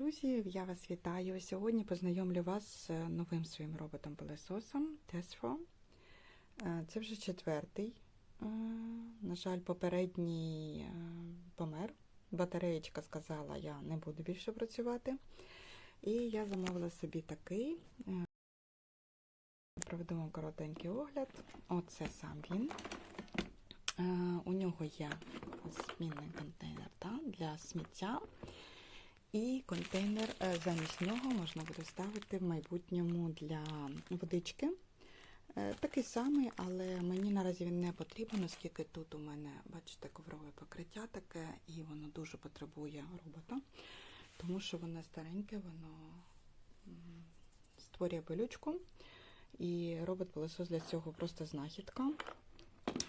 друзі! Я вас вітаю. Сьогодні познайомлю вас з новим своїм роботом-пилесосом Tesfro. Е, Це вже четвертий. Е, На жаль, попередній е, помер. Батареєчка сказала, я не буду більше працювати. І я замовила собі такий. Е, Проведу вам коротенький огляд. Оце сам він. Е, У нього є змінний контейнер та, для сміття. І контейнер е, замість нього можна буде ставити в майбутньому для водички. Е, Такий самий, але мені наразі він не потрібен, оскільки тут у мене, бачите, коврове покриття таке, і воно дуже потребує робота, тому що воно стареньке, воно створює пилючку. І робот-пилосос для цього просто знахідка.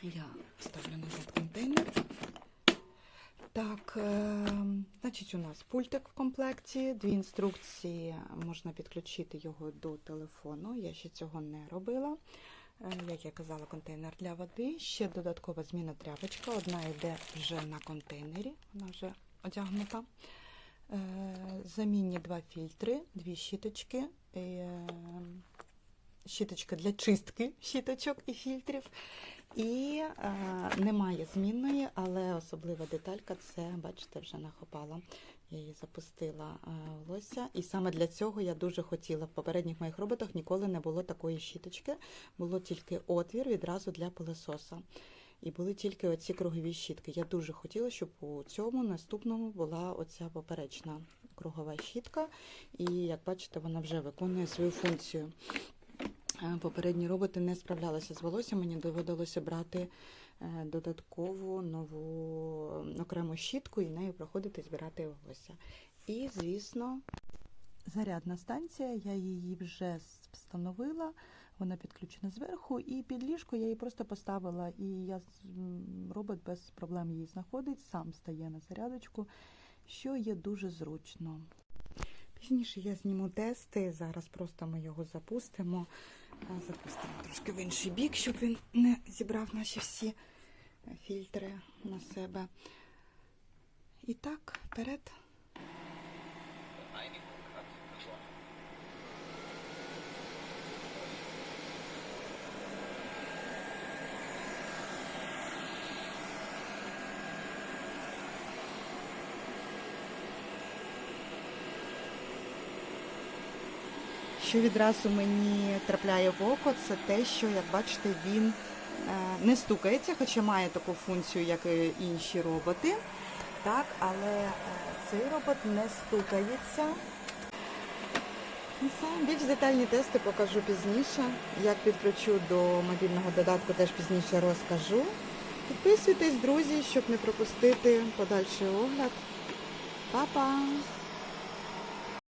Я ставлю контейнер. Так, е, значить, у нас пультик в комплекті, дві інструкції, можна підключити його до телефону. Я ще цього не робила. Е, як я казала, контейнер для води. Ще додаткова зміна тряпочка. Одна йде вже на контейнері, вона вже одягнута. Е, замінні два фільтри, дві щіточки. Е, щіточка для чистки щіточок і фільтрів. І е, немає змінної, але особлива деталька це, бачите, вже нахопала. Я її запустила е, волосся. І саме для цього я дуже хотіла. В попередніх моїх роботах ніколи не було такої щіточки, було тільки отвір відразу для пилососа. І були тільки оці кругові щітки. Я дуже хотіла, щоб у цьому наступному була оця поперечна кругова щітка. І як бачите, вона вже виконує свою функцію. Е, Попередні роботи не справлялися з волоссям, мені доводилося брати е, додаткову нову окрему щітку і нею проходити збирати волосся. І, звісно, зарядна станція, я її вже встановила, вона підключена зверху, і під ліжко я її просто поставила, і я робот без проблем її знаходить, сам стає на зарядочку, що є дуже зручно. Пізніше я зніму тести, зараз просто ми його запустимо. Запустимо трошки в інший бік, щоб він не зібрав наші всі фільтри на себе. І так, вперед. Що відразу мені трапляє в око, це те, що, як бачите, він е, не стукається, хоча має таку функцію, як і інші роботи. Так, але е, цей робот не стукається. Все. Більш детальні тести покажу пізніше. Як підключу до мобільного додатку, теж пізніше розкажу. Підписуйтесь, друзі, щоб не пропустити подальший огляд. Па-па!